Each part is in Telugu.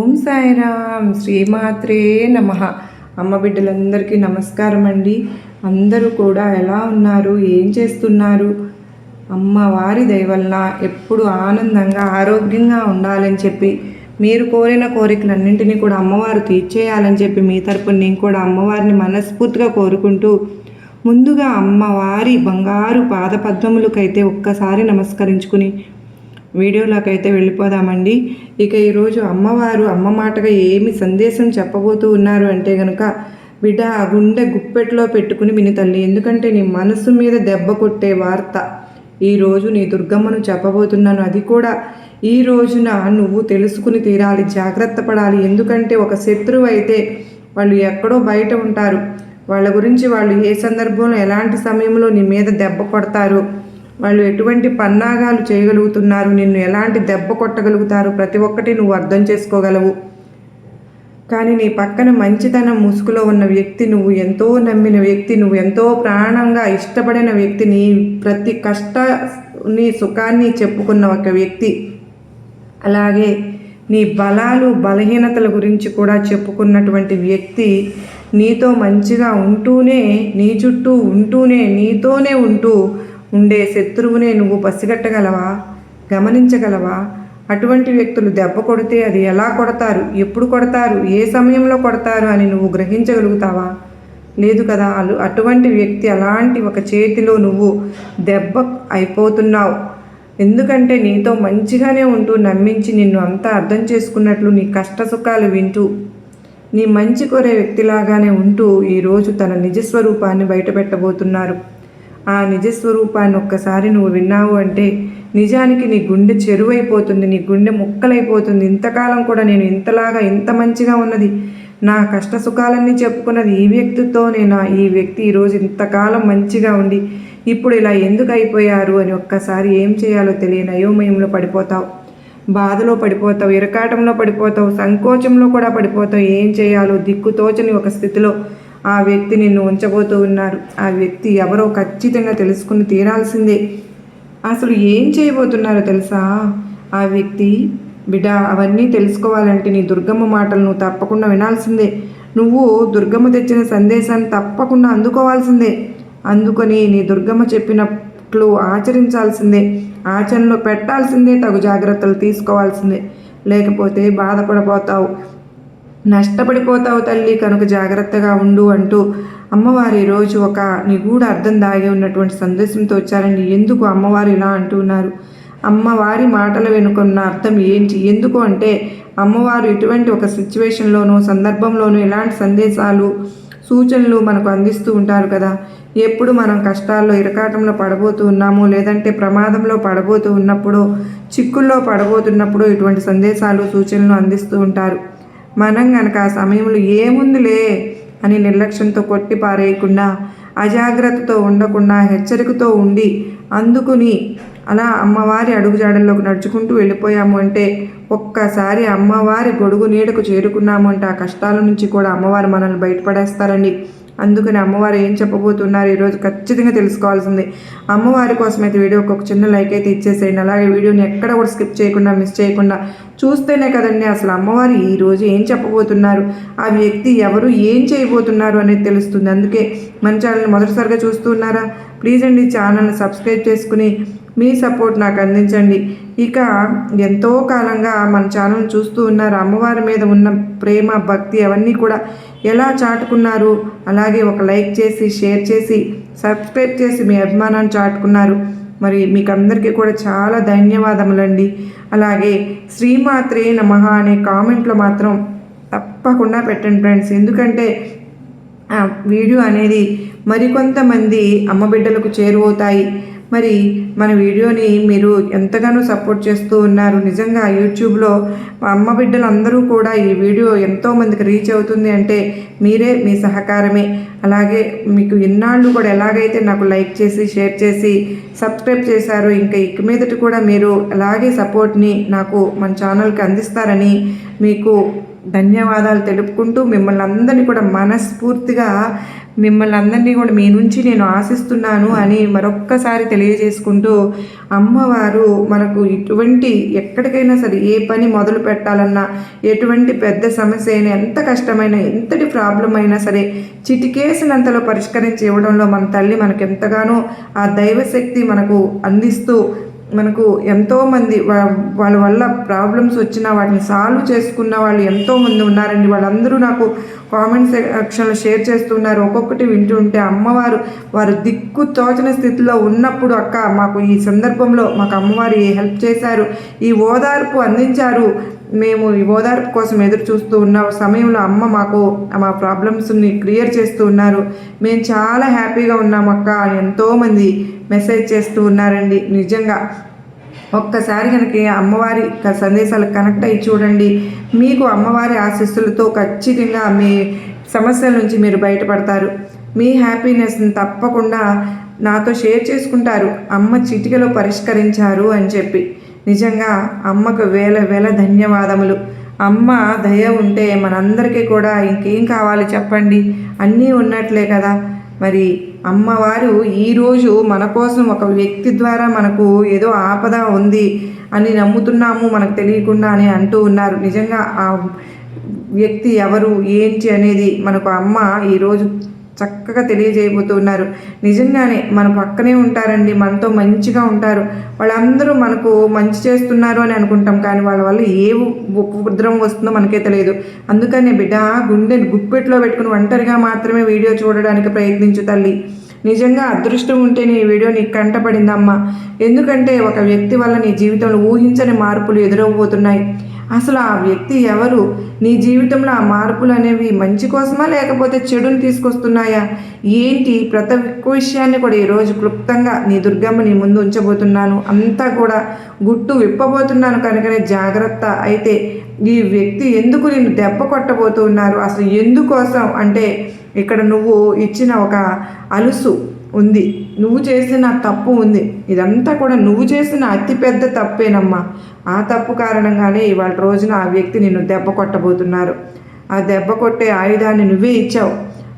ఓం సాయిరామ్ శ్రీమాత్రే నమ. అమ్మ బిడ్డలందరికీ నమస్కారం అండి. అందరూ కూడా ఎలా ఉన్నారు? ఏం చేస్తున్నారు? అమ్మవారి దయవలన ఎప్పుడు ఆనందంగా ఆరోగ్యంగా ఉండాలని చెప్పి మీరు కోరిన కోరికలన్నింటినీ కూడా అమ్మవారు తీర్చేయాలని చెప్పి మీ తరపున నేను కూడా అమ్మవారిని మనస్ఫూర్తిగా కోరుకుంటూ ముందుగా అమ్మవారి బంగారు పాదపద్మములకైతే ఒక్కసారి నమస్కరించుకుని వీడియోలోకైతే వెళ్ళిపోదామండి. ఇక ఈరోజు అమ్మవారు అమ్మ మాటగా ఏమి సందేశం చెప్పబోతూ ఉన్నారు అంటే గనుక బిడ్డ ఆ గుండె గుప్పెట్లో పెట్టుకుని విని తల్లి. ఎందుకంటే నీ మనసు మీద దెబ్బ కొట్టే వార్త ఈరోజు నీ దుర్గమ్మను చెప్పబోతున్నాను. అది కూడా ఈ రోజున నువ్వు తెలుసుకుని తీరాలి జాగ్రత్త పడాలి. ఎందుకంటే ఒక శత్రువు అయితే వాళ్ళు ఎక్కడో బయట ఉంటారు. వాళ్ళ గురించి వాళ్ళు ఏ సందర్భంలో ఎలాంటి సమయంలో నీ మీద దెబ్బ కొడతారు? వాళ్ళు ఎటువంటి పన్నాగాలు చేయగలుగుతున్నారు? నిన్ను ఎలాంటి దెబ్బ కొట్టగలుగుతారు? ప్రతి ఒక్కటి నువ్వు అర్థం చేసుకోగలవు. కానీ నీ పక్కన మంచితనం ముసుగులో ఉన్న వ్యక్తి నువ్వు ఎంతో నమ్మిన వ్యక్తి నువ్వు ఎంతో ప్రాణంగా ఇష్టపడిన వ్యక్తి నీ ప్రతి కష్ట నీ సుఖాన్ని చెప్పుకున్న ఒక వ్యక్తి. అలాగే నీ బలాలు బలహీనతల గురించి కూడా చెప్పుకున్నటువంటి వ్యక్తి నీతో మంచిగా ఉంటూనే నీ చుట్టూ ఉంటూనే నీతోనే ఉంటూ ఉండే శత్రువునే నువ్వు పసిగట్టగలవా? గమనించగలవా? అటువంటి వ్యక్తులు దెబ్బ కొడితే అది ఎలా కొడతారు? ఎప్పుడు కొడతారు? ఏ సమయంలో కొడతారు అని నువ్వు గ్రహించగలుగుతావా? లేదు కదా అటువంటి వ్యక్తి అలాంటి ఒక చేతిలో నువ్వు దెబ్బ అయిపోతున్నావు. ఎందుకంటే నీతో మంచిగానే ఉంటూ నమ్మించి నిన్ను అంతా అర్థం చేసుకున్నట్లు నీ కష్ట సుఖాలు వింటూ నీ మంచి కోరే వ్యక్తిలాగానే ఉంటూ ఈరోజు తన నిజస్వరూపాన్ని బయటపెట్టబోతున్నారు. ఆ నిజస్వరూపాన్ని ఒక్కసారి నువ్వు విన్నావు అంటే నిజానికి నీ గుండె చెరువైపోతుంది నీ గుండె ముక్కలైపోతుంది. ఇంతకాలం కూడా నేను ఇంతలాగా ఇంత మంచిగా ఉన్నది నా కష్ట సుఖాలన్నీ చెప్పుకున్నది ఈ వ్యక్తితోనేనా ఈ వ్యక్తి ఈరోజు ఇంతకాలం మంచిగా ఉండి ఇప్పుడు ఇలా ఎందుకు అయిపోయారు అని ఒక్కసారి ఏం చేయాలో తెలియని అయోమయంలో పడిపోతావు. బాధలో పడిపోతావు ఇరకాటంలో పడిపోతావు సంకోచంలో కూడా పడిపోతావు. ఏం చేయాలో దిక్కుతోచని ఒక స్థితిలో ఆ వ్యక్తి నిన్ను ఉంచబోతూ ఉన్నారు. ఆ వ్యక్తి ఎవరో ఖచ్చితంగా తెలుసుకుని తీరాల్సిందే. అసలు ఏం చేయబోతున్నారో తెలుసా? ఆ వ్యక్తి బిడ్డ అవన్నీ తెలుసుకోవాలంటే నీ దుర్గమ్మ మాటలు నువ్వు తప్పకుండా వినాల్సిందే. నువ్వు దుర్గమ్మ తెచ్చిన సందేశాన్ని తప్పకుండా అందుకోవాల్సిందే. అందుకొని నీ దుర్గమ్మ చెప్పినట్లు ఆచరించాల్సిందే. ఆచరణలో పెట్టాల్సిందే. తగు జాగ్రత్తలు తీసుకోవాల్సిందే. లేకపోతే బాధపడబోతావు. నష్టపడిపోతావు తల్లి కనుక జాగ్రత్తగా ఉండు అంటూ అమ్మవారి రోజు ఒక నిగూఢ అర్థం దాగి ఉన్నటువంటి సందేశంతో వచ్చారండి. ఎందుకు అమ్మవారు ఇలా అంటున్నారు? అమ్మవారి మాటల వెనుకున్న అర్థం ఏంటి? ఎందుకు అంటే అమ్మవారు ఇటువంటి ఒక సిచ్యువేషన్లోనూ సందర్భంలోనూ ఎలాంటి సందేశాలు సూచనలు మనకు అందిస్తూ ఉంటారు కదా. ఎప్పుడు మనం కష్టాల్లో ఇరకాటంలో పడబోతూ ఉన్నాము లేదంటే ప్రమాదంలో పడబోతూ ఉన్నప్పుడు చిక్కుల్లో పడబోతున్నప్పుడు ఇటువంటి సందేశాలు సూచనలు అందిస్తూ ఉంటారు. మనం గనక ఆ సమయంలో ఏముందిలే అని నిర్లక్ష్యంతో కొట్టి పారేయకుండా అజాగ్రత్తతో ఉండకుండా హెచ్చరికతో ఉండి అందుకుని అలా అమ్మవారి అడుగుజాడల్లోకి నడుచుకుంటూ వెళ్ళిపోయాము అంటే ఒక్కసారి అమ్మవారి గొడుగు నీడకు చేరుకున్నాము అంటే ఆ కష్టాల నుంచి కూడా అమ్మవారు మనల్ని బయటపడేస్తారండి. అందుకని అమ్మవారు ఏం చెప్పబోతున్నారు ఈరోజు ఖచ్చితంగా తెలుసుకోవాల్సింది. అమ్మవారి కోసం అయితే వీడియోకి ఒక చిన్న లైక్ అయితే ఇచ్చేసేయండి. అలాగే వీడియోని ఎక్కడ కూడా స్కిప్ చేయకుండా మిస్ చేయకుండా చూస్తేనే కదండి అసలు అమ్మవారు ఈరోజు ఏం చెప్పబోతున్నారు ఆ వ్యక్తి ఎవరు ఏం చేయబోతున్నారు అనేది తెలుస్తుంది. అందుకే మన ఛానల్ని మొదటిసారిగా చూస్తున్నారా ప్లీజ్ అండి ఛానల్ని సబ్స్క్రైబ్ చేసుకుని మీ సపోర్ట్ నాకు అందించండి. ఇక ఎంతో కాలంగా మన ఛానల్ చూస్తూ ఉన్నారు అమ్మవారి మీద ఉన్న ప్రేమ భక్తి అవన్నీ కూడా ఎలా చాటుకున్నారు? అలాగే ఒక లైక్ చేసి షేర్ చేసి సబ్స్క్రైబ్ చేసి మీ అభిమానాన్ని చాటుకున్నారు. మరి మీకు అందరికీ కూడా చాలా ధన్యవాదములండి. అలాగే శ్రీమాత్రే నమః అనే కామెంట్లో మాత్రం తప్పకుండా పెట్టండి ఫ్రెండ్స్. ఎందుకంటే ఆ వీడియో అనేది మరికొంతమంది అమ్మ బిడ్డలకు చేరువవుతాయి. మరి మన వీడియోని మీరు ఎంతగానో సపోర్ట్ చేస్తూ ఉన్నారు. నిజంగా యూట్యూబ్లో అమ్మ బిడ్డలందరూ కూడా ఈ వీడియో ఎంతోమందికి రీచ్ అవుతుంది అంటే మీరే మీ సహకారమే. అలాగే మీకు ఇన్నాళ్ళు కూడా ఎలాగైతే నాకు లైక్ చేసి షేర్ చేసి సబ్స్క్రైబ్ చేశారో ఇంకా ఇక మీదటి కూడా మీరు అలాగే సపోర్ట్ని నాకు మన ఛానల్కి అందిస్తారని మీకు ధన్యవాదాలు తెలుపుకుంటూ మిమ్మల్ని అందరినీ కూడా మనస్ఫూర్తిగా మిమ్మల్ని అందరినీ కూడా మీ నుంచి నేను ఆశిస్తున్నాను అని మరొక్కసారి తెలియజేసుకుంటూ అమ్మవారు మనకు ఇటువంటి ఎక్కడికైనా సరే ఏ పని మొదలు పెట్టాలన్నా ఎటువంటి పెద్ద సమస్య అయినా ఎంత కష్టమైన ఎంతటి ప్రాబ్లం అయినా సరే చిటికేసినంతలో పరిష్కరించి ఇవ్వడంలో మన తల్లి మనకు ఎంతగానో ఆ దైవశక్తి మనకు అందిస్తూ మనకు ఎంతోమంది వాళ్ళ వల్ల ప్రాబ్లమ్స్ వచ్చినా వాటిని సాల్వ్ చేసుకున్న వాళ్ళు ఎంతోమంది ఉన్నారండి. వాళ్ళందరూ నాకు కామెంట్ సెక్షన్లో షేర్ చేస్తున్నారు. ఒక్కొక్కటి వింటూ ఉంటే అమ్మవారు వారు దిక్కు తోచని స్థితిలో ఉన్నప్పుడు అక్క మాకు ఈ సందర్భంలో మాకు అమ్మవారు హెల్ప్ చేశారు? ఈ ఓదార్పు అందించారు. మేము ఈ ఓదార్పు కోసం ఎదురు చూస్తూ ఉన్న సమయంలో అమ్మ మాకు మా ప్రాబ్లమ్స్ని క్లియర్ చేస్తూ ఉన్నారు. మేము చాలా హ్యాపీగా ఉన్నాం అక్క ఎంతోమంది మెసేజ్ చేస్తూ ఉన్నారండి. నిజంగా ఒక్కసారి కనుక అమ్మవారి సందేశాలు కనెక్ట్ అయ్యి చూడండి. మీకు అమ్మవారి ఆశీస్సులతో ఖచ్చితంగా మీ సమస్యల నుంచి మీరు బయటపడతారు. మీ హ్యాపీనెస్ని తప్పకుండా నాతో షేర్ చేసుకుంటారు. అమ్మ చిటికలో పరిష్కరించారు అని చెప్పి. నిజంగా అమ్మకు వేల వేల ధన్యవాదములు. అమ్మ దయ ఉంటే మనందరికీ కూడా ఇంకేం కావాలి చెప్పండి. అన్నీ ఉన్నట్లే కదా. మరి అమ్మవారు ఈరోజు మన కోసం ఒక వ్యక్తి ద్వారా మనకు ఏదో ఆపద ఉంది అని నమ్ముతున్నాము మనకు తెలియకుండా అని అంటూ ఉన్నారు. నిజంగా ఆ వ్యక్తి ఎవరు ఏంటి అనేది మనకు అమ్మ ఈరోజు చక్కగా తెలియజేయబోతున్నారు నిజంగానే మన పక్కనే ఉంటారండి మనతో మంచిగా ఉంటారు. వాళ్ళందరూ మనకు మంచి చేస్తున్నారు అని అనుకుంటాం కానీ వాళ్ళ వల్ల ఏ ఉపద్రవం వస్తుందో మనకే తెలియదు. అందుకనే బిడ్డ గుండెని గుప్పెట్లో పెట్టుకుని ఒంటరిగా మాత్రమే వీడియో చూడడానికి ప్రయత్నించు తల్లి. నిజంగా అదృష్టం ఉంటే నీ వీడియో నీకు కంటపడిందమ్మా ఎందుకంటే ఒక వ్యక్తి వల్ల నీ జీవితంలో ఊహించని మార్పులు ఎదురవబోతున్నాయి అసలు ఆ వ్యక్తి ఎవరు? నీ జీవితంలో ఆ మార్పులు అనేవి మంచి కోసమా లేకపోతే చెడుని తీసుకొస్తున్నాయా? ఏంటి ప్రతి ఒక్క విషయాన్ని కూడా ఈరోజు క్లుప్తంగా నీ దుర్గమ్మ నీ ముందు ఉంచబోతున్నాను. అంతా కూడా గుట్టు విప్పబోతున్నాను కనుకనే జాగ్రత్త. అయితే ఈ వ్యక్తి ఎందుకు నిన్ను దెబ్బ కొట్టబోతున్నారు? అసలు ఎందుకోసం? అంటే ఇక్కడ నువ్వు ఇచ్చిన ఒక అలుసు ఉంది. నువ్వు చేసిన తప్పు ఉంది. ఇదంతా కూడా నువ్వు చేసిన అతిపెద్ద తప్పేనమ్మా. ఆ తప్పు కారణంగానే ఇవాళ రోజున ఆ వ్యక్తి నిన్ను దెబ్బ కొట్టబోతున్నారు. ఆ దెబ్బ కొట్టే ఆయుధాన్ని నువ్వే ఇచ్చావు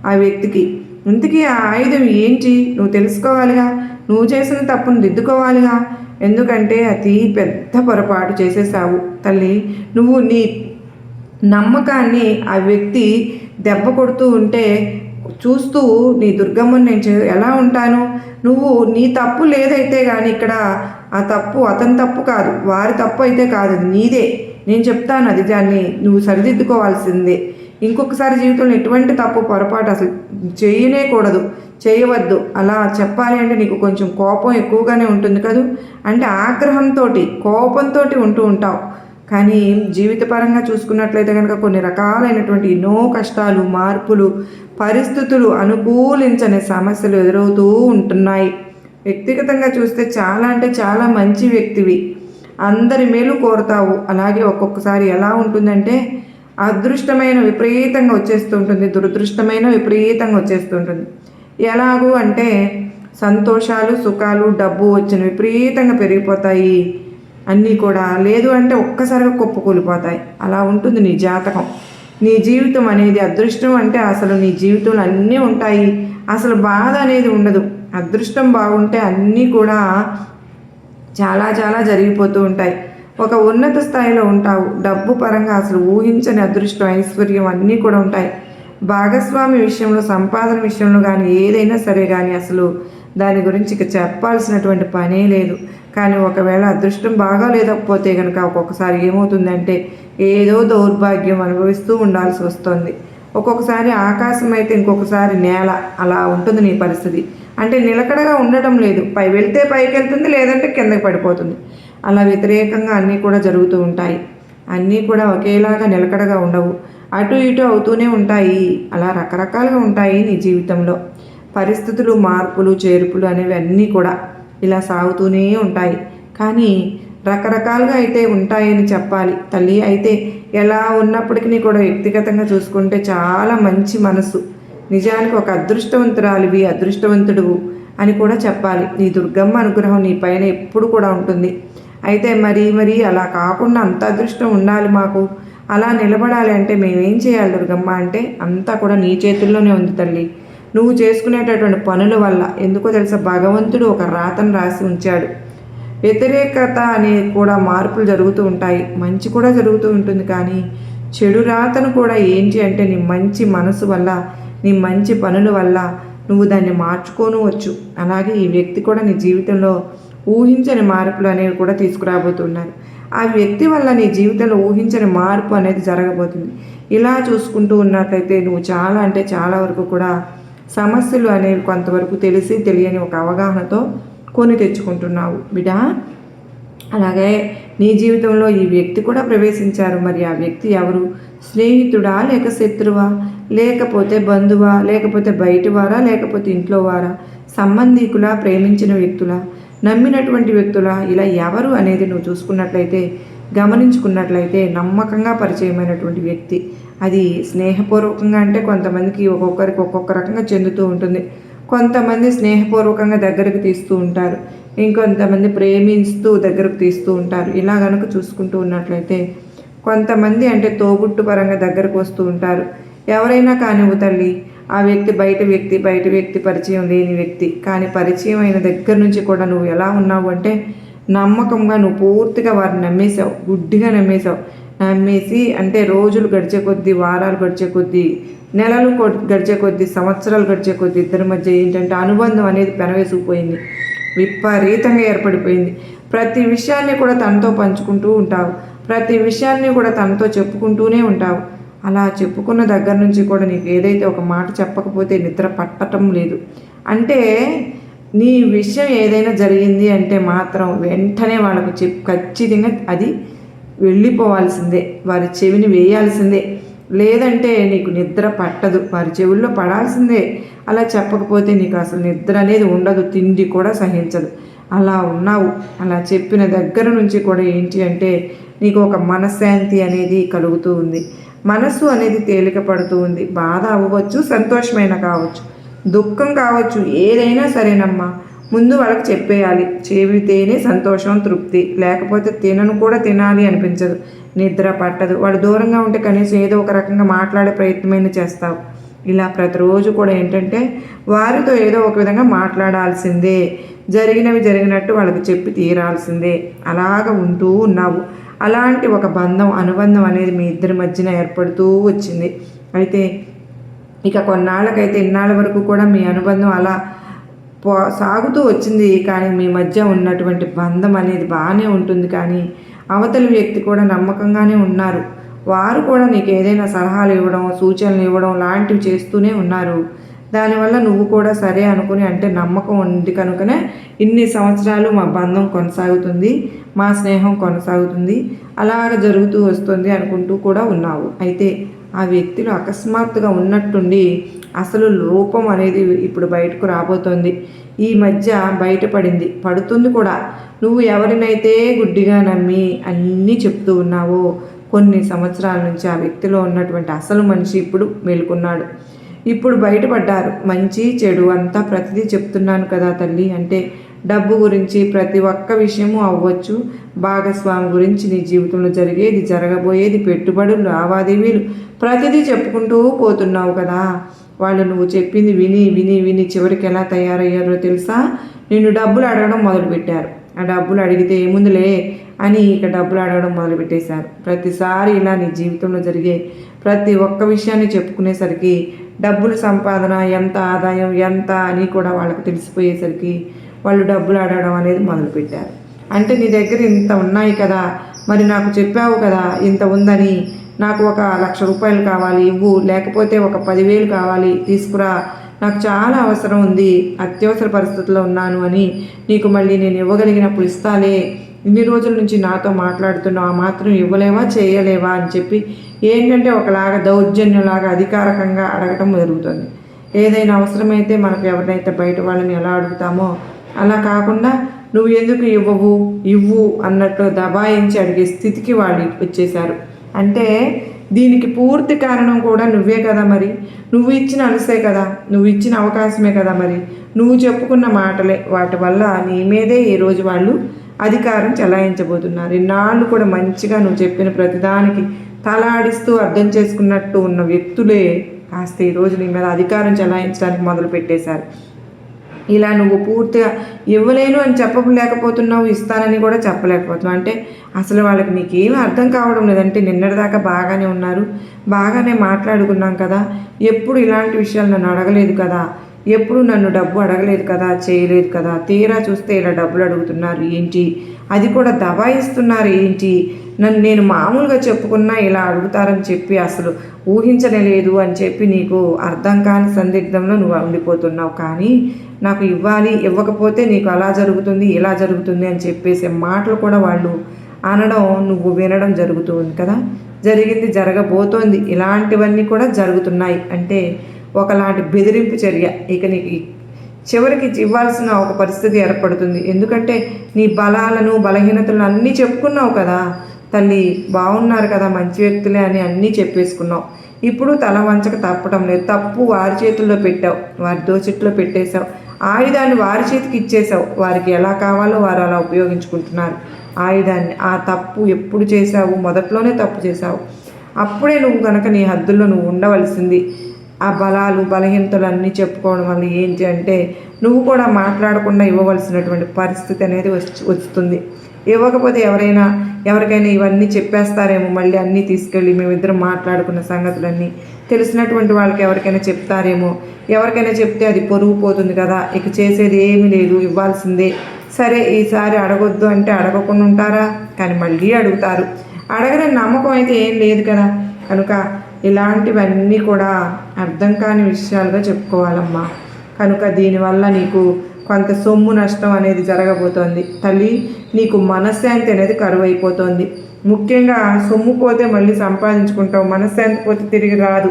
ఆ వ్యక్తికి. ఇంతకీ ఆ ఆయుధం ఏంటి? నువ్వు తెలుసుకోవాలిగా? నువ్వు చేసిన తప్పును దిద్దుకోవాలిగా? ఎందుకంటే అతి పెద్ద పొరపాటు చేసేసావు తల్లి నువ్వు నీ నమ్మకాన్ని ఆ వ్యక్తి దెబ్బ కొడుతూ ఉంటే చూస్తూ నీ దుర్గమ్మని నేను ఎలా ఉంటాను? నువ్వు నీ తప్పు లేదైతే కానీ ఇక్కడ ఆ తప్పు అతని తప్పు కాదు. వారి తప్పు అయితే కాదు. నీదే. నేను చెప్తాను అది దాన్ని నువ్వు సరిదిద్దుకోవాల్సిందే. ఇంకొకసారి జీవితంలో ఎటువంటి తప్పు పొరపాటు అసలు చేయనేకూడదు చేయవద్దు. అలా చెప్పాలి అంటే నీకు కొంచెం కోపం ఎక్కువగానే ఉంటుంది కదూ? అంటే ఆగ్రహంతో కోపంతో ఉంటూ ఉంటావు. కానీ జీవితపరంగా చూసుకున్నట్లయితే కనుక కొన్ని రకాలైనటువంటి ఎన్నో కష్టాలు మార్పులు పరిస్థితులు అనుకూలించని సమస్యలు ఎదురవుతూ ఉంటున్నాయి. వ్యక్తిగతంగా చూస్తే చాలా అంటే చాలా మంచి వ్యక్తివి. అందరి మేలు కోరుతావు. అలాగే ఒక్కొక్కసారి ఎలా ఉంటుందంటే అదృష్టమైన విపరీతంగా వచ్చేస్తుంటుంది దురదృష్టమైన విపరీతంగా వచ్చేస్తుంటుంది. ఎలాగూ అంటే సంతోషాలు సుఖాలు డబ్బు వచ్చిన విపరీతంగా పెరిగిపోతాయి. అన్నీ కూడా లేదు అంటే ఒక్కసారిగా కుప్పకూలిపోతాయి అలా ఉంటుంది నీ జాతకం. నీ జీవితం అనేది అదృష్టం అంటే అసలు నీ జీవితంలో అన్నీ ఉంటాయి. అసలు బాధ అనేది ఉండదు. అదృష్టం బాగుంటే అన్నీ కూడా చాలా చాలా జరిగిపోతూ ఉంటాయి. ఒక ఉన్నత స్థాయిలో ఉంటావు. డబ్బు పరంగా అసలు ఊహించని అదృష్టం ఐశ్వర్యం అన్నీ కూడా ఉంటాయి. భాగస్వామి విషయంలో సంపాదన విషయంలో కానీ ఏదైనా సరే కానీ అసలు దాని గురించి ఇక చెప్పాల్సినటువంటి పనే లేదు. కానీ ఒకవేళ అదృష్టం బాగా లేకపోతే కనుక ఒక్కొక్కసారి ఏమవుతుందంటే ఏదో దౌర్భాగ్యం అనుభవిస్తూ ఉండాల్సి వస్తుంది. ఒక్కొక్కసారి ఆకాశం అయితే ఇంకొకసారి నేల అలా ఉంటుంది నీ పరిస్థితి. అంటే నిలకడగా ఉండటం లేదు. పై వెళ్తే పైకి వెళ్తుంది లేదంటే కిందకి పడిపోతుంది. అలా వ్యతిరేకంగా అన్నీ కూడా జరుగుతూ ఉంటాయి. అన్నీ కూడా ఒకేలాగా నిలకడగా ఉండవు. అటు ఇటు అవుతూనే ఉంటాయి. అలా రకరకాలుగా ఉంటాయి నీ జీవితంలో. పరిస్థితులు మార్పులు చేర్పులు అనేవి అన్నీ కూడా. ఇలా సాగుతూనే ఉంటాయి. కానీ రకరకాలుగా అయితే ఉంటాయని చెప్పాలి. తల్లి అయితే ఎలా ఉన్నప్పటికీ కూడా వ్యక్తిగతంగా చూసుకుంటే చాలా మంచి మనసు. నిజానికి ఒక అదృష్టవంతురాలివి అదృష్టవంతుడు అని కూడా చెప్పాలి. నీ దుర్గమ్మ అనుగ్రహం నీ పైన ఎప్పుడు కూడా ఉంటుంది. అయితే మరి మరి అలా కాకుండా అంత అదృష్టం ఉండాలి మాకు. అలా నిలబడాలి అంటే మేమేం చేయాలి దుర్గమ్మ? అంటే అంతా కూడా నీ చేతుల్లోనే ఉంది తల్లి. నువ్వు చేసుకునేటటువంటి పనుల వల్ల ఎందుకో తెలుసా? భగవంతుడు ఒక రాతను రాసి ఉంచాడు. వ్యతిరేకత అనే కూడా మార్పులు జరుగుతూ ఉంటాయి. మంచి కూడా జరుగుతూ ఉంటుంది కానీ చెడు రాతను కూడా ఏంటి అంటే నీ మంచి మనసు వల్ల నీ మంచి పనుల వల్ల నువ్వు దాన్ని మార్చుకోను వచ్చు. అలాగే ఈ వ్యక్తి కూడా నీ జీవితంలో ఊహించని మార్పులు అనేవి కూడా తీసుకురాబోతున్నారు. ఆ వ్యక్తి వల్ల నీ జీవితంలో ఊహించని మార్పు అనేది జరగబోతుంది. ఇలా చూసుకుంటూ ఉన్నట్లయితే నువ్వు చాలా అంటే చాలా వరకు కూడా సమస్యలు అనేవి కొంతవరకు తెలిసి తెలియని ఒక అవగాహనతో కొని తెచ్చుకుంటున్నావు బిడా అలాగే నీ జీవితంలో ఈ వ్యక్తి కూడా ప్రవేశించారు. మరి ఆ వ్యక్తి ఎవరు? స్నేహితుడా లేక శత్రువా? లేకపోతే బంధువా? లేకపోతే బయటి వారా లేకపోతే ఇంట్లో వారా సంబంధీకులా? ప్రేమించిన వ్యక్తులా? నమ్మినటువంటి వ్యక్తులా? ఇలా ఎవరు అనేది నువ్వు చూసుకున్నట్లయితే గమనించుకున్నట్లయితే నమ్మకంగా పరిచయమైనటువంటి వ్యక్తి. అది స్నేహపూర్వకంగా అంటే కొంతమందికి ఒక్కొక్కరికి ఒక్కొక్క రకంగా చెందుతూ ఉంటుంది. కొంతమంది స్నేహపూర్వకంగా దగ్గరకు తీస్తూ ఉంటారు. ఇంకొంతమంది ప్రేమిస్తూ దగ్గరకు తీస్తూ ఉంటారు. ఇలా కనుక చూసుకుంటూ ఉన్నట్లయితే కొంతమంది అంటే తోబుట్టు పరంగా దగ్గరకు వస్తూ ఉంటారు. ఎవరైనా కానివ్వు తల్లి ఆ వ్యక్తి బయట వ్యక్తి బయట వ్యక్తి పరిచయం లేని వ్యక్తి. కానీ పరిచయం అయిన దగ్గర నుంచి కూడా నువ్వు ఎలా ఉన్నావు అంటే నమ్మకంగా నువ్వు పూర్తిగా వారిని నమ్మేశావు గుడ్డిగా నమ్మేశావు. నమ్మేసి అంటే రోజులు గడిచే కొద్దీ వారాలు గడిచే కొద్దీ నెలలు గడిచే కొద్దీ సంవత్సరాలు గడిచే కొద్దీ ఇద్దరి మధ్య ఏంటంటే అనుబంధం అనేది పెనవేసుకుపోయింది విపరీతంగా ఏర్పడిపోయింది. ప్రతి విషయాన్ని కూడా తనతో పంచుకుంటూ ఉంటావు. ప్రతి విషయాన్ని కూడా తనతో చెప్పుకుంటూనే ఉంటావు. అలా చెప్పుకున్న దగ్గర నుంచి కూడా నీకు ఏదైతే ఒక మాట చెప్పకపోతే నిద్ర పట్టడం లేదు. అంటే నీ విషయం ఏదైనా జరిగింది అంటే మాత్రం వెంటనే వాళ్ళకు చెప్ ఖచ్చితంగా అది వెళ్ళిపోవాల్సిందే. వారి చెవిని వేయాల్సిందే. లేదంటే నీకు నిద్ర పట్టదు. వారి చెవుల్లో పడాల్సిందే. అలా చెప్పకపోతే నీకు అసలు నిద్ర అనేది ఉండదు. తిండి కూడా సహించదు. అలా ఉన్నావు. అలా చెప్పిన దగ్గర నుంచి కూడా ఏంటి అంటే నీకు ఒక మనశ్శాంతి అనేది కలుగుతూ ఉంది. మనస్సు అనేది తేలిక పడుతూ ఉంది. బాధ అవ్వచ్చు సంతోషమైన కావచ్చు. దుఃఖం కావచ్చు ఏదైనా సరేనమ్మా. ముందు వాళ్ళకి చెప్పేయాలి. చెబితేనే సంతోషం తృప్తి. లేకపోతే తినను కూడా తినాలి అనిపించదు. నిద్ర పట్టదు. వాళ్ళు దూరంగా ఉంటే కనీసం ఏదో ఒక రకంగా మాట్లాడే ప్రయత్నమైన చేస్తావు. ఇలా ప్రతిరోజు కూడా ఏంటంటే వారితో ఏదో ఒక విధంగా మాట్లాడాల్సిందే. జరిగినవి జరిగినట్టు వాళ్ళకి చెప్పి తీరాల్సిందే. అలాగ ఉంటూ ఉన్నావు. అలాంటి ఒక బంధం అనుబంధం అనేది మీ ఇద్దరి మధ్యన ఏర్పడుతూ వచ్చింది. అయితే ఇక కొన్నాళ్ళకైతే ఇన్నాళ్ళ వరకు కూడా మీ అనుబంధం అలా పో సాగుతూ వచ్చింది. కానీ మీ మధ్య ఉన్నటువంటి బంధం అనేది బాగానే ఉంటుంది. కానీ అవతలి వ్యక్తి కూడా నమ్మకంగానే ఉన్నారు. వారు కూడా నీకు ఏదైనా సలహాలు ఇవ్వడం సూచనలు ఇవ్వడం లాంటివి చేస్తూనే ఉన్నారు. దానివల్ల నువ్వు కూడా సరే అనుకుని అంటే నమ్మకం ఉంది కనుకనే ఇన్ని సంవత్సరాలు మా బంధం కొనసాగుతుంది. మా స్నేహం కొనసాగుతుంది. అలాగ జరుగుతూ వస్తుంది అనుకుంటూ కూడా ఉన్నావు. అయితే ఆ వ్యక్తిలో అకస్మాత్తుగా ఉన్నట్టుండి అసలు రూపం అనేది ఇప్పుడు బయటకు రాబోతోంది. ఈ మధ్య బయటపడింది. పడుతుంది కూడా. నువ్వు ఎవరినైతే గుడ్డిగా నమ్మి అన్నీ చెప్తూ ఉన్నావో కొన్ని సంవత్సరాల నుంచి ఆ వ్యక్తిలో ఉన్నటువంటి అసలు మనిషి ఇప్పుడు మేలుకున్నాడు. ఇప్పుడు బయటపడ్డారు. మంచి చెడు అంతా ప్రతిదీ చెప్తున్నాను కదా తల్లి అంటే డబ్బు గురించి ప్రతి ఒక్క విషయము అవ్వచ్చు. భాగస్వామి గురించి నీ జీవితంలో జరిగేది జరగబోయేది పెట్టుబడులు లావాదేవీలు ప్రతిదీ చెప్పుకుంటూ పోతున్నావు కదా. వాళ్ళు నువ్వు చెప్పింది విని విని విని చివరికి ఎలా తయారయ్యారో తెలుసా? నిన్ను డబ్బులు అడగడం మొదలుపెట్టారు. ఆ డబ్బులు అడిగితే ఏముందిలే అని ఇక డబ్బులు అడగడం మొదలుపెట్టేశారు. ప్రతిసారి ఇలా నీ జీవితంలో జరిగే ప్రతి ఒక్క విషయాన్ని చెప్పుకునేసరికి డబ్బులు సంపాదన ఎంత ఆదాయం ఎంత అని కూడా వాళ్ళకి తెలిసిపోయేసరికి వాళ్ళు డబ్బులు అడగడం అనేది మొదలుపెట్టారు. అంటే నీ దగ్గర ఇంత ఉన్నాయి కదా మరి నాకు చెప్పావు కదా ఇంత ఉందని నాకు ఒక లక్ష రూపాయలు కావాలి ఇవ్వు లేకపోతే ఒక పదివేలు కావాలి తీసుకురా నాకు చాలా అవసరం ఉంది అత్యవసర పరిస్థితుల్లో ఉన్నాను అని నీకు మళ్ళీ నేను ఇవ్వగలిగినప్పుడు ఇస్తాలే. ఇన్ని రోజుల నుంచి నాతో మాట్లాడుతున్నావు ఆ మాత్రం ఇవ్వలేవా చేయలేవా అని చెప్పి ఏంటంటే ఒకలాగా దౌర్జన్యంలాగా అధికారకంగా అడగటం జరుగుతుంది. ఏదైనా అవసరమైతే మనకు ఎవరినైతే బయట వాళ్ళని ఎలా అడుగుతామో అలా కాకుండా నువ్వు ఎందుకు ఇవ్వవు? ఇవ్వు అన్నట్టు దబాయించి అడిగే స్థితికి వాళ్ళు వచ్చేశారు. అంటే దీనికి పూర్తి కారణం కూడా నువ్వే కదా మరి. నువ్వు ఇచ్చిన అనుసే కదా. నువ్వు ఇచ్చిన అవకాశమే కదా మరి. నువ్వు చెప్పుకున్న మాటలే. వాటి వల్ల నీ మీదే ఈరోజు వాళ్ళు అధికారం చెలాయించబోతున్నారు. ఇన్నాళ్ళు కూడా మంచిగా నువ్వు చెప్పిన ప్రతిదానికి తలాడిస్తూ అర్థం చేసుకున్నట్టు ఉన్న వ్యక్తులే కాస్త ఈరోజు నీ మీద అధికారం చెలాయించడానికి మొదలు పెట్టేశారు ఇలా నువ్వు పూర్తిగా ఇవ్వలేను అని చెప్పలేకపోతున్నావు ఇస్తానని కూడా చెప్పలేకపోతున్నావు. అంటే అసలు వాళ్ళకి నీకేం అర్థం కావడం లేదంటే నిన్నటిదాకా బాగానే ఉన్నారు బాగానే మాట్లాడుకున్నాం కదా ఎప్పుడు ఇలాంటి విషయాలు నన్ను అడగలేదు కదా ఎప్పుడు నన్ను డబ్బు అడగలేదు కదా చేయలేదు కదా తీరా చూస్తే ఇలా డబ్బులు అడుగుతున్నారు ఏంటి అది కూడా దబాయిస్తున్నారు ఏంటి నన్ను నేను మామూలుగా చెప్పుకున్నా ఇలా అడుగుతారని చెప్పి అసలు ఊహించలేదు అని చెప్పి నీకు అర్థం కాని సందిగ్ధంలో నువ్వు ఉండిపోతున్నావు. కానీ నాకు ఇవ్వాలి ఇవ్వకపోతే నీకు అలా జరుగుతుంది ఇలా జరుగుతుంది అని చెప్పేసి మాటలు కూడా వాళ్ళు అనడం నువ్వు వినడం జరుగుతుంది కదా? జరిగింది జరగబోతోంది. ఇలాంటివన్నీ కూడా జరుగుతున్నాయి. అంటే ఒకలాంటి బెదిరింపు చర్య. ఇక నీకు చివరికి ఇవ్వాల్సిన ఒక పరిస్థితి ఏర్పడుతుంది. ఎందుకంటే నీ బలాలను బలహీనతలను అన్నీ చెప్పుకున్నావు కదా. తల్లి బాగున్నారు కదా మంచి వ్యక్తులే అని అన్నీ చెప్పేసుకున్నావు. ఇప్పుడు తల వంచక తప్పటం లేదు. తప్పు వారి చేతుల్లో పెట్టావు. వారి దోచిట్లో పెట్టేశావు. ఆయుధాన్ని వారి చేతికి ఇచ్చేసావు వారికి ఎలా కావాలో వారు అలా ఉపయోగించుకుంటున్నారు. ఆయుధాన్ని ఆ తప్పు ఎప్పుడు చేశావు? మొదట్లోనే తప్పు చేశావు. అప్పుడే నువ్వు కనుక నీ హద్దుల్లో నువ్వు ఉండవలసింది. ఆ బలాలు బలహీనతలు అన్నీ చెప్పుకోవడం వల్ల ఏంటి అంటే నువ్వు కూడా మాట్లాడకుండా ఇవ్వవలసినటువంటి పరిస్థితి అనేది వచ్చి వస్తుంది. ఇవ్వకపోతే ఎవరైనా ఎవరికైనా ఇవన్నీ చెప్పేస్తారేమో మళ్ళీ అన్నీ తీసుకెళ్ళి మేమిద్దరం మాట్లాడుకున్న సంగతులన్నీ. తెలిసినటువంటి వాళ్ళకి ఎవరికైనా చెప్తారేమో. ఎవరికైనా చెప్తే అది పొరుగు పోతుంది కదా. ఇక చేసేది ఏమీ లేదు. ఇవ్వాల్సిందే. సరే ఈసారి అడగొద్దు అంటే అడగకుండా ఉంటారా? కానీ మళ్ళీ అడుగుతారు. అడగని నమ్మకం అయితే ఏం లేదు కదా. కనుక ఇలాంటివన్నీ కూడా అర్థం కాని విషయాలుగా చెప్పుకోవాలమ్మా. కనుక దీనివల్ల నీకు కొంత సొమ్ము నష్టం అనేది జరగబోతోంది. తల్లి నీకు మనశ్శాంతి అనేది కరువు అయిపోతుంది ముఖ్యంగా సొమ్ము పోతే మళ్ళీ సంపాదించుకుంటావు. మనశ్శాంతి పోతే తిరిగి రాదు.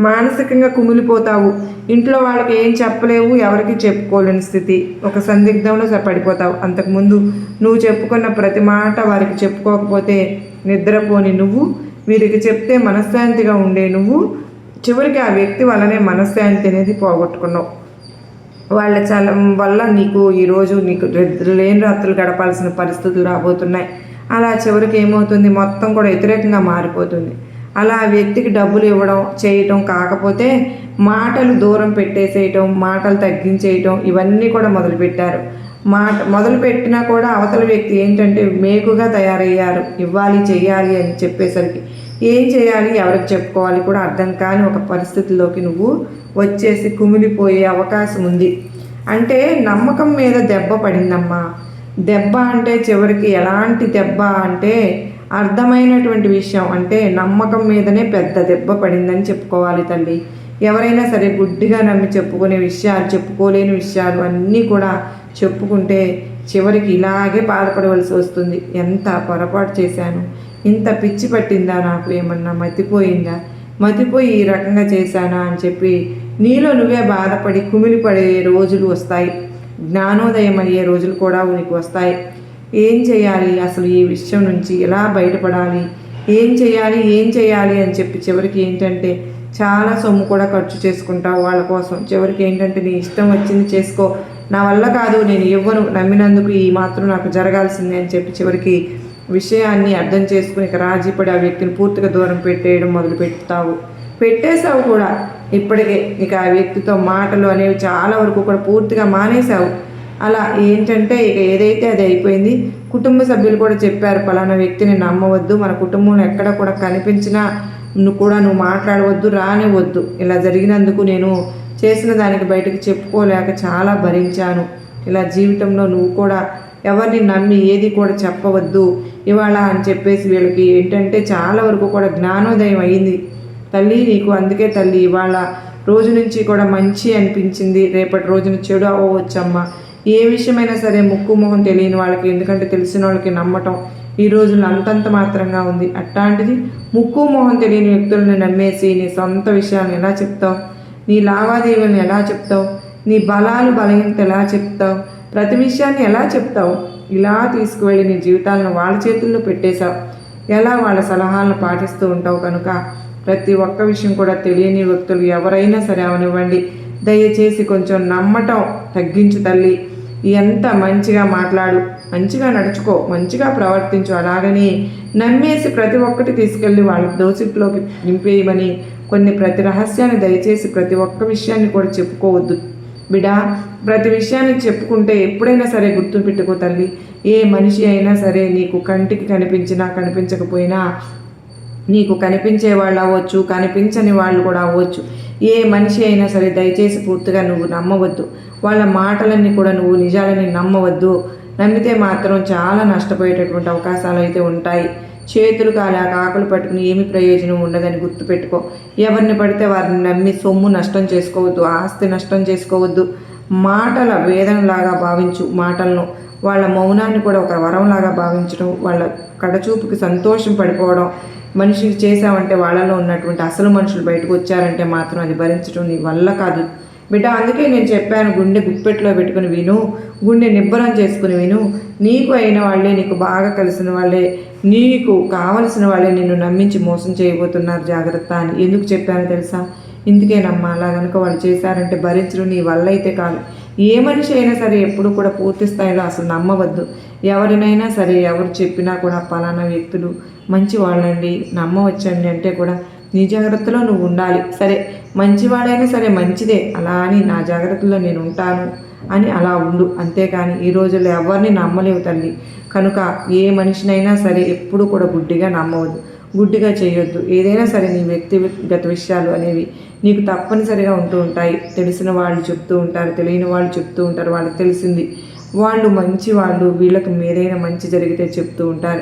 మానసికంగా కుమిలిపోతావు. ఇంట్లో వాళ్ళకి ఏం చెప్పలేవు. ఎవరికి చెప్పుకోలేని స్థితి. ఒక సందిగ్ధంలో పడిపోతావు. అంతకుముందు నువ్వు చెప్పుకున్న ప్రతి మాట వారికి చెప్పుకోకపోతే నిద్రపోని నువ్వు వీరికి చెప్తే మనశ్శాంతిగా ఉండే నువ్వు చివరికి ఆ వ్యక్తి వల్లనే మనశ్శాంతి అనేది పోగొట్టుకున్నావు. వాళ్ళ చలం వల్ల నీకు ఈరోజు నీకు లేని రాత్రులు గడపాల్సిన పరిస్థితులు రాబోతున్నాయి. అలా చివరికి ఏమవుతుంది? మొత్తం కూడా వ్యతిరేకంగా మారిపోతుంది. అలా ఆ వ్యక్తికి డబ్బులు ఇవ్వడం చేయటం కాకపోతే మాటలు దూరం పెట్టేసేయటం మాటలు తగ్గించేయటం ఇవన్నీ కూడా మొదలుపెట్టారు. మాట మొదలుపెట్టినా కూడా అవతల వ్యక్తి ఏంటంటే మేకుగా తయారయ్యారు. ఇవ్వాలి చెయ్యాలి అని చెప్పేసరికి ఏం చేయాలి ఎవరికి చెప్పుకోవాలి కూడా అర్థం కాని ఒక పరిస్థితిలోకి నువ్వు వచ్చేసి కుమిలిపోయే అవకాశం ఉంది. అంటే నమ్మకం మీద దెబ్బ పడిందమ్మా. దెబ్బ అంటే చివరికి ఎలాంటి దెబ్బ అంటే అర్థమైనటువంటి విషయం అంటే నమ్మకం మీదనే పెద్ద దెబ్బ పడిందని చెప్పుకోవాలి తల్లి. ఎవరైనా సరే గుడ్డిగా నమ్మి చెప్పుకునే విషయాలు చెప్పుకోలేని విషయాలు అన్నీ కూడా చెప్పుకుంటే చివరికి ఇలాగే బాధపడవలసి వస్తుంది. ఎంత పొరపాటు చేశాను? ఇంత పిచ్చి పట్టిందా నాకు? ఏమన్నా మతిపోయిందా? మతిపోయి ఈ రకంగా చేశానా అని చెప్పి నీలో నువ్వే బాధపడి కుమిలిపడే రోజులు వస్తాయి. జ్ఞానోదయం అయ్యే రోజులు కూడా నీకు వస్తాయి. ఏం చేయాలి? అసలు ఈ విషయం నుంచి ఎలా బయటపడాలి? ఏం చేయాలి? ఏం చేయాలి? అని చెప్పి చివరికి ఏంటంటే చాలా సొమ్ము కూడా ఖర్చు చేసుకుంటావు వాళ్ళ కోసం. చివరికి ఏంటంటే నీ ఇష్టం వచ్చింది చేసుకో. నా వల్ల కాదు నేను ఇవ్వను నమ్మినందుకు ఈ మాత్రం నాకు జరగాల్సిందే అని చెప్పి చివరికి విషయాన్ని అర్థం చేసుకుని ఇక రాజీపడి ఆ వ్యక్తిని పూర్తిగా దూరం పెట్టేయడం మొదలు పెడతావు. పెట్టేశావు కూడా. ఇప్పటికే ఇక ఆ వ్యక్తితో మాటలు అనేవి చాలా వరకు కూడా పూర్తిగా మానేశావు. అలా ఏంటంటే ఇక ఏదైతే అది అయిపోయింది కుటుంబ సభ్యులు కూడా చెప్పారు పలానా వ్యక్తిని నమ్మవద్దు మన కుటుంబంలో ఎక్కడ కూడా కనిపించినా నువ్వు కూడా నువ్వు మాట్లాడవద్దు రానివద్దు ఇలా జరిగినందుకు నేను చేసిన దానికి బయటకు చెప్పుకోలేక చాలా భరించాను. ఇలా జీవితంలో నువ్వు కూడా ఎవరిని నమ్మి ఏది కూడా చెప్పవద్దు ఇవాళ అని చెప్పేసి వీళ్ళకి ఏంటంటే చాలా వరకు కూడా జ్ఞానోదయం అయింది. తల్లి నీకు అందుకే తల్లి ఇవాళ రోజు నుంచి కూడా మంచి అనిపించింది. రేపటి రోజున చెడు అవ్వవచ్చమ్మా. ఏ విషయమైనా సరే ముక్కు మొహం తెలియని వాళ్ళకి ఎందుకంటే తెలిసిన వాళ్ళకి నమ్మటం ఈ రోజుల్లో అంతంత మాత్రంగా ఉంది. అట్లాంటిది ముక్కు మొహం తెలియని వ్యక్తులను నమ్మేసి నీ సొంత విషయాన్ని ఎలా చెప్తావు? నీ లావాదేవీలను ఎలా చెప్తావు? నీ బలాలు బలహీనత ఎలా చెప్తావు? ప్రతి విషయాన్ని ఎలా చెప్తావు? ఇలా తీసుకువెళ్ళి నీ జీవితాలను వాళ్ళ చేతుల్లో పెట్టేశావు. ఎలా వాళ్ళ సలహాలను పాటిస్తూ ఉంటావు కనుక? ప్రతి ఒక్క విషయం కూడా తెలియని వ్యక్తులు ఎవరైనా సరే అవనివ్వండి. దయచేసి కొంచెం నమ్మటం తగ్గించు తల్లి. ఎంత మంచిగా మాట్లాడు మంచిగా నడుచుకో మంచిగా ప్రవర్తించు. అలాగని నమ్మేసి ప్రతి ఒక్కటి తీసుకెళ్ళి వాళ్ళ దోసిట్లోకి నింపేయమని కొన్ని ప్రతి రహస్యాన్ని దయచేసి ప్రతి ఒక్క విషయాన్ని కూడా చెప్పుకోవద్దు. బిడా ప్రతి విషయాన్ని చెప్పుకుంటే ఎప్పుడైనా సరే గుర్తు పెట్టుకో తల్లి. ఏ మనిషి అయినా సరే నీకు కంటికి కనిపించినా కనిపించకపోయినా నీకు కనిపించే వాళ్ళు అవ్వచ్చు కనిపించని వాళ్ళు కూడా అవ్వచ్చు. ఏ మనిషి అయినా సరే దయచేసి పూర్తిగా నువ్వు నమ్మవద్దు. వాళ్ళ మాటలన్నీ కూడా నువ్వు నిజాలని నమ్మవద్దు. నమ్మితే మాత్రం చాలా నష్టపోయేటటువంటి అవకాశాలు అయితే ఉంటాయి. చేతులు కాలే కాకులు పట్టుకుని ఏమి ప్రయోజనం ఉండదని గుర్తుపెట్టుకో. ఎవరిని పడితే వారిని నమ్మి సొమ్ము నష్టం చేసుకోవద్దు ఆస్తి నష్టం చేసుకోవద్దు. మాటల వేదనలాగా భావించు మాటలను. వాళ్ళ మౌనాన్ని కూడా ఒక వరంలాగా భావించడం వాళ్ళ కడచూపుకి సంతోషం పడిపోవడం. మనిషికి చేశామంటే వాళ్ళలో ఉన్నటువంటి అసలు మనుషులు బయటకు వచ్చారంటే మాత్రం అది భరించడం నీ వల్ల కాదు. బిడ్డ అందుకే నేను చెప్పాను గుండె గుప్పెట్లో పెట్టుకుని విను. గుండె నిబ్బరం చేసుకుని విను. నీకు అయిన వాళ్ళే నీకు బాగా కలిసిన వాళ్ళే నీకు కావలసిన వాళ్ళే నిన్ను నమ్మించి మోసం చేయబోతున్నారు జాగ్రత్త అని ఎందుకు చెప్పాను తెలుసా? ఇందుకేనమ్మా అలా కనుక వాళ్ళు చేశారంటే భరించరు నీ వల్ల అయితే కాదు. ఏ మనిషి అయినా సరే ఎప్పుడు కూడా పూర్తి స్థాయిలో అసలు నమ్మవద్దు. ఎవరినైనా సరే ఎవరు చెప్పినా కూడా పలానా వ్యక్తులు మంచి వాళ్ళండి నమ్మవచ్చండి అంటే కూడా నీ జాగ్రత్తలో నువ్వు ఉండాలి. సరే మంచివాడైనా సరే మంచిదే అలా అని నా జాగ్రత్తలో నేను ఉంటాను. అని అలా ఉండు. అంతేకాని ఈ రోజుల్లో ఎవరిని నమ్మలేవు తల్లి. కనుక ఏ మనిషినైనా సరే ఎప్పుడు కూడా గుడ్డిగా నమ్మవద్దు. గుడ్డిగా చేయొద్దు. ఏదైనా సరే నీ వ్యక్తిగత విషయాలు అనేవి నీకు తప్పనిసరిగా ఉంటూ ఉంటాయి. తెలిసిన వాళ్ళు చెప్తూ ఉంటారు. తెలియని వాళ్ళు చెప్తూ ఉంటారు. వాళ్ళకి తెలిసింది. వాళ్ళు మంచి వాళ్ళు. వీళ్ళకి ఏదైనా మంచి జరిగితే చెప్తూ ఉంటారు.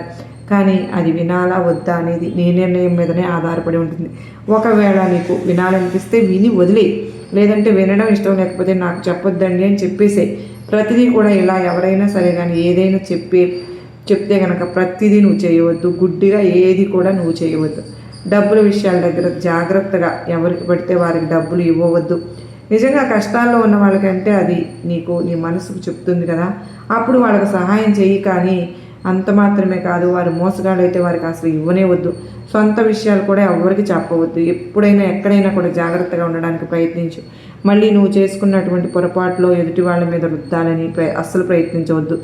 కానీ అది వినాలా వద్దా అనేది నీ నిర్ణయం మీదనే ఆధారపడి ఉంటుంది. ఒకవేళ నీకు వినాలనిపిస్తే విని వదిలే లేదంటే వినడం ఇష్టం లేకపోతే నాకు చెప్పొద్దండి అని చెప్పేసే. ప్రతిదీ కూడా ఇలా ఎవరైనా సరే కానీ ఏదైనా చెప్పి చెప్తే కనుక ప్రతిదీ నువ్వు చేయవద్దు. గుడ్డిగా ఏది కూడా నువ్వు చేయవద్దు. డబ్బుల విషయాల దగ్గర జాగ్రత్తగా ఎవరికి పడితే వారికి డబ్బులు ఇవ్వవద్దు. నిజంగా కష్టాల్లో ఉన్న వాళ్ళకంటే అది నీకు నీ మనసుకు చెప్తుంది కదా. అప్పుడు వాళ్ళకి సహాయం చేయి కానీ అంత మాత్రమే కాదు వారు మోసగాళ్ళైతే వారికి అసలు ఇవ్వనే వద్దు సొంత విషయాలు కూడా ఎవరికి చెప్పవద్దు. ఎప్పుడైనా ఎక్కడైనా కూడా జాగ్రత్తగా ఉండడానికి ప్రయత్నించు. మళ్ళీ నువ్వు చేసుకున్నటువంటి పొరపాటులో ఎదుటి వాళ్ళ మీద రుద్దాలని ప్ర అస్సలు ప్రయత్నించవద్దు.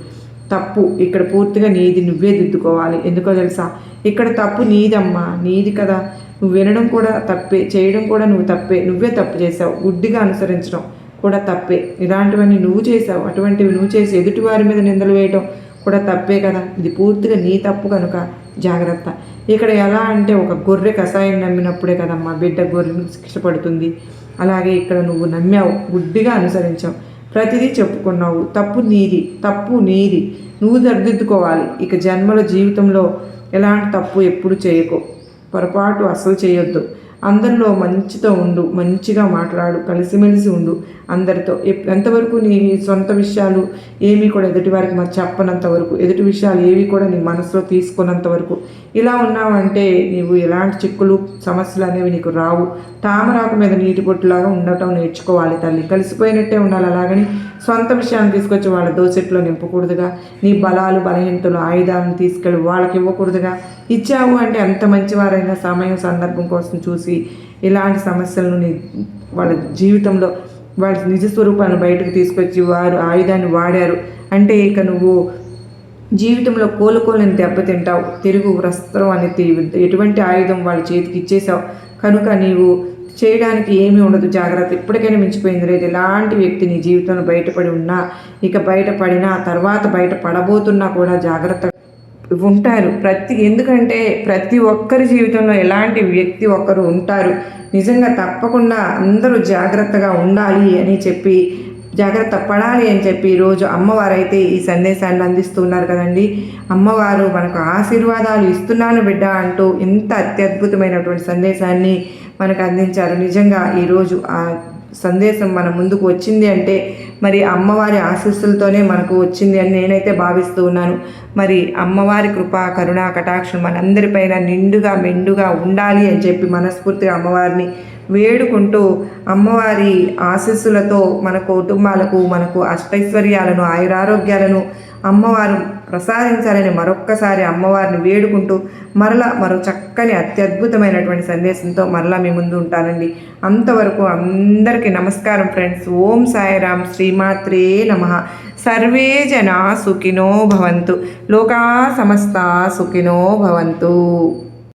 తప్పు ఇక్కడ పూర్తిగా నీది నువ్వే దిద్దుకోవాలి. ఎందుకో తెలుసా? ఇక్కడ తప్పు నీదమ్మా. నీది కదా. నువ్వు వినడం కూడా తప్పే చేయడం కూడా నువ్వు తప్పే. నువ్వే తప్పు చేసావు గుడ్డిగా అనుసరించడం కూడా తప్పే. ఇలాంటివన్నీ నువ్వు చేసావు అటువంటివి నువ్వు చేసి ఎదుటి వారి మీద నిందలు వేయటం కూడా తప్పే కదా. ఇది పూర్తిగా నీ తప్పు కనుక జాగ్రత్త. ఇక్కడ ఎలా అంటే ఒక గొర్రె కషాయం నమ్మినప్పుడే కదమ్మా బిడ్డ గొర్రెను శిక్ష పడుతుంది అలాగే ఇక్కడ నువ్వు నమ్మావు గుడ్డిగా అనుసరించావు. ప్రతిదీ చెప్పుకున్నావు. తప్పు నీది తప్పు నీది. నువ్వు సరిదిద్దుకోవాలి. ఇక జన్మల జీవితంలో ఎలాంటి తప్పు ఎప్పుడు చేయకు. పొరపాటు అస్సలు చేయొద్దు. అందరిలో మంచితో ఉండు మంచిగా మాట్లాడు కలిసిమెలిసి ఉండు. అందరితో ఎంతవరకు నీ సొంత విషయాలు ఏమీ కూడా ఎదుటి వారికి మరి చెప్పనంత వరకు ఎదుటి విషయాలు ఏవి కూడా నీ మనసులో తీసుకున్నంత వరకు. ఇలా ఉన్నావంటే నీవు ఎలాంటి చిక్కులు సమస్యలు అనేవి నీకు రావు. తామరాకు మీద నీటి పొట్టులాగా ఉండటం నేర్చుకోవాలి తల్లి. కలిసిపోయినట్టే ఉండాలి అలాగని సొంత విషయాన్ని తీసుకొచ్చి వాళ్ళ దోసెట్లో నింపకూడదుగా నీ బలాలు బలహీనతలు ఆయుధాలను తీసుకెళ్ళి వాళ్ళకి ఇవ్వకూడదుగా. ఇచ్చావు అంటే ఎంత మంచివారైనా సమయం సందర్భం కోసం చూసి ఇలాంటి సమస్యలను నీ వాళ్ళ జీవితంలో వాళ్ళ నిజ స్వరూపాన్ని బయటకు తీసుకొచ్చి వారు ఆయుధాన్ని వాడారు. అంటే ఇక నువ్వు జీవితంలో కోలుకోలేని దెబ్బతింటావు తిరుగు వస్త్రం అనేది ఎటువంటి ఆయుధం వాళ్ళ చేతికి ఇచ్చేసావు. కనుక నీవు చేయడానికి ఏమీ ఉండదు. జాగ్రత్త. ఇప్పటికైనా మించిపోయింది లేదు. ఎలాంటి వ్యక్తి నీ జీవితంలో బయటపడి ఉన్నా ఇక బయటపడినా తర్వాత బయట పడబోతున్నా కూడా జాగ్రత్త ఉంటారు. ప్రతి ఎందుకంటే ప్రతి ఒక్కరి జీవితంలో ఎలాంటి వ్యక్తి ఒక్కరు ఉంటారు. నిజంగా తప్పకుండా అందరూ జాగ్రత్తగా ఉండాలి అని చెప్పి జాగ్రత్త పడాలి అని చెప్పి ఈరోజు అమ్మవారు అయితే ఈ సందేశాన్ని అందిస్తున్నారు కదండి. అమ్మవారు మనకు ఆశీర్వాదాలు ఇస్తున్నాను బిడ్డ అంటూ ఇంత అత్యద్భుతమైనటువంటి సందేశాన్ని మనకు అందించారు. నిజంగా ఈరోజు ఆ సందేశం మన ముందుకు వచ్చింది అంటే మరి అమ్మవారి ఆశీస్సులతోనే మనకు వచ్చింది అని నేనైతే భావిస్తూ ఉన్నాను. మరి అమ్మవారి కృప కరుణ కటాక్షం మనందరిపైన నిండుగా మెండుగా ఉండాలి అని చెప్పి మనస్ఫూర్తిగా అమ్మవారిని వేడుకుంటూ అమ్మవారి ఆశీస్సులతో మన కుటుంబాలకు మనకు అష్టైశ్వర్యాలను ఆయురారోగ్యాలను అమ్మవారు ప్రసాదించాలని మరొక్కసారి అమ్మవారిని వేడుకుంటూ మరలా మరో చక్కని అత్యద్భుతమైనటువంటి సందేశంతో మరలా మీ ముందు ఉంటానండి. అంతవరకు అందరికీ నమస్కారం ఫ్రెండ్స్. ఓం సాయిరామ్ శ్రీమాత్రే నమ. సర్వే జనా సుఖినో భవంతు. లోకా సమస్త సుఖినో భవంతు.